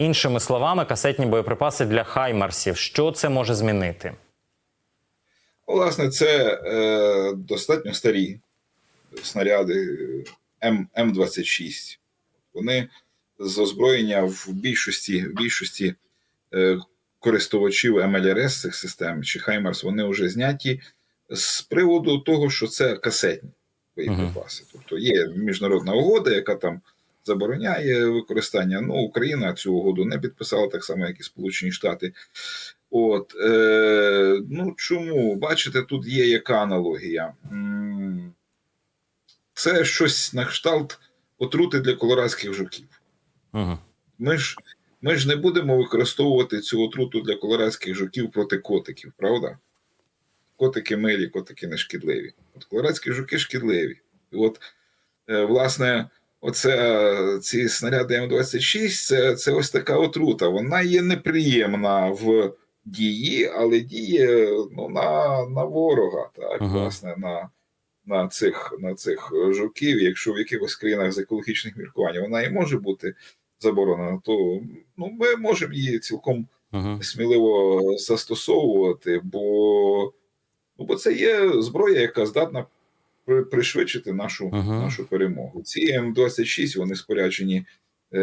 Іншими словами, касетні боєприпаси для хаймарсів. Що це може змінити? Власне, це е, достатньо старі снаряди М, М26. Вони з озброєння в більшості, в більшості е, користувачів МЛРС цих систем чи Хаймарс, вони вже зняті з приводу того, що це касетні боєприпаси. Тобто є міжнародна угода, яка там забороняє використання. Ну, Україна цю угоду не підписала, так само, як і Сполучені Штати. От е, ну чому? Бачите, тут є яка аналогія? Це щось на кшталт отрути для колорадських жуків. Угу. Ми ж, ми ж не будемо використовувати цю отруту для колорадських жуків проти котиків, правда? Котики милі, котики не шкідливі. От колорадські жуки шкідливі. І от, е, власне, оце, ці снаряди М26 це, це ось така отрута. Вона є неприємна в дії, але діє ну, на, на ворога, так, Ага. власне, на, на, цих, на цих жуків. Якщо в якихось країнах з екологічних міркувань вона і може бути заборонена, то ну, ми можемо її цілком Угу. сміливо застосовувати, бо, ну, бо це є зброя, яка здатна пришвидшити нашу, Мгм. нашу перемогу. Ці М26 вони споряджені е,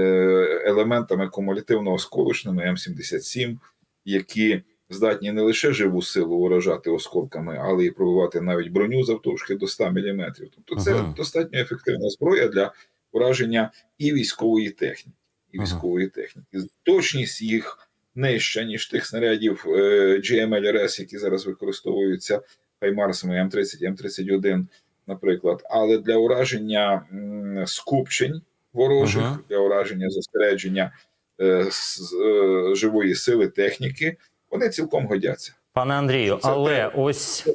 елементами кумулятивно-осколочними М77, які здатні не лише живу силу уражати осколками, але й пробивати навіть броню завтовшки до 100 мм. Тобто це Ага. достатньо ефективна зброя для ураження і військової техніки. І військової техніки. Точність їх нижча, ніж тих снарядів е, GMLRS, які зараз використовуються Хаймарсами М30, М31, наприклад. Але для ураження скупчень ворожих, Ага. для ураження зосередження е, з- е, живої сили техніки, вони цілком годяться. Пане Андрію, Це але те- ось